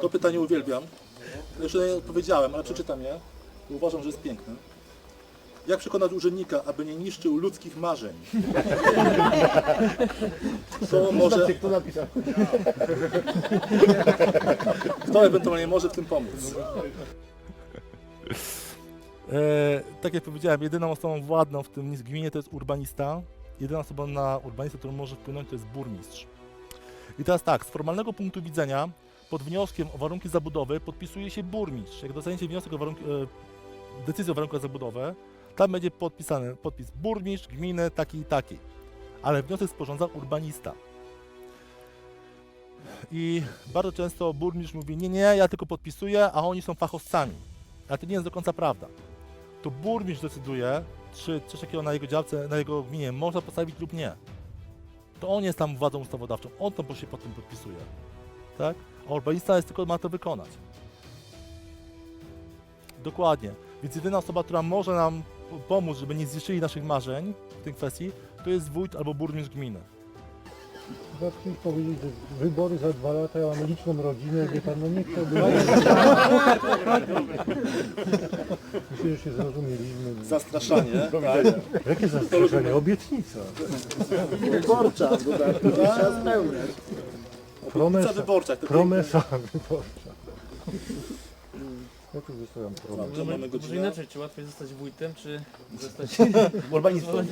To pytanie uwielbiam. Jeszcze nie odpowiedziałem, ale przeczytam je. Uważam, że jest piękne. Jak przekonać urzędnika, aby nie niszczył ludzkich marzeń? Kto może, Kto napisał? kto ewentualnie może w tym pomóc? E, tak jak powiedziałem, jedyną osobą władną w tym gminie to jest urbanista. Jedyna osoba na urbanistę, którą może wpłynąć, to jest burmistrz. I teraz tak, z formalnego punktu widzenia, pod wnioskiem o warunki zabudowy podpisuje się burmistrz. Jak dostaniecie wniosek o warunki, e, decyzję o warunkach zabudowy, tam będzie podpisany podpis burmistrz gminy taki i taki. Ale wniosek sporządza urbanista. I bardzo często burmistrz mówi, nie, nie, ja tylko podpisuję, a oni są fachowcami. Ale to nie jest do końca prawda. To burmistrz decyduje, czy coś takiego na jego działce, na jego gminie można postawić lub nie. To on jest tam władzą ustawodawczą, on to się pod tym podpisuje. Tak? A urbanista jest tylko ma to wykonać. Dokładnie. Więc jedyna osoba, która może nam pomóc, żeby nie zniszczyli naszych marzeń w tej kwestii, to jest wójt albo burmistrz gminy. Chyba ktoś powiedzieć, że wybory za dwa lata, ja mam liczną rodzinę, wie pan, no nie chciałbym... Myślę, że się zrozumieliśmy. Zastraszanie, tak? Jakie zastrzeżenie? Obietnica. Wyborcza w dodatku, trzeba spełniać. Promesa. wyborcza. To Promesa wyborcza. Ja tu zostawiam promesę. Dobrze, mamy Może godzinę. inaczej, czy łatwiej zostać wójtem, czy zostać urbanistą?